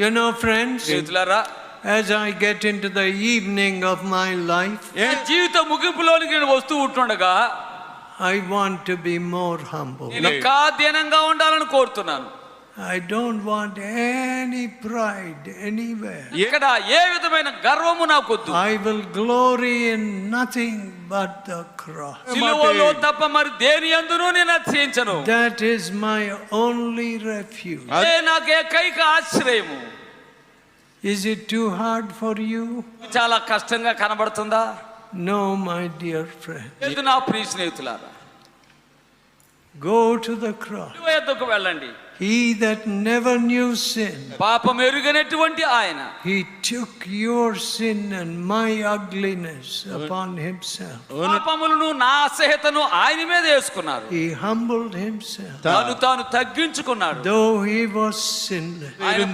You know, friends, స్నేహితులారా as I get into the evening of my life, ఏ జీవిత ముగింపులోనికి నేను వస్తూ ఉంటుండగా I want to be more humble. నేను ఇంకా దీనంగా ఉండాలని కోరుతున్నాను I don't want any pride anywhere ఇక్కడ ఏ విధమైన గర్వము నాకు వద్దు I will glory in nothing but the cross సిలువలో తప్ప మరి దేని అందునూ నేను అతిశయించను. That is my only refuge అదే నాకు ఏకైక ఆశ్రయము. Is it too hard for you చాలా కష్టంగా కనబడుతుందా? నో మై డియర్ ఫ్రెండ్ ఇది నా ప్రియ స్నేహితులారా. Go to the cross. సిలువ యొద్దకు వెళ్ళండి He that never knew sin, పాపం ఎరుగనటువంటి ఆయన he took your sin and my ugliness upon himself. పాపములను నా అసహ్యతను ఆయన మీద వేసుకున్నారు He humbled himself. తాను తాను తగ్గించుకున్నాడు Though he was sinless. ఆయన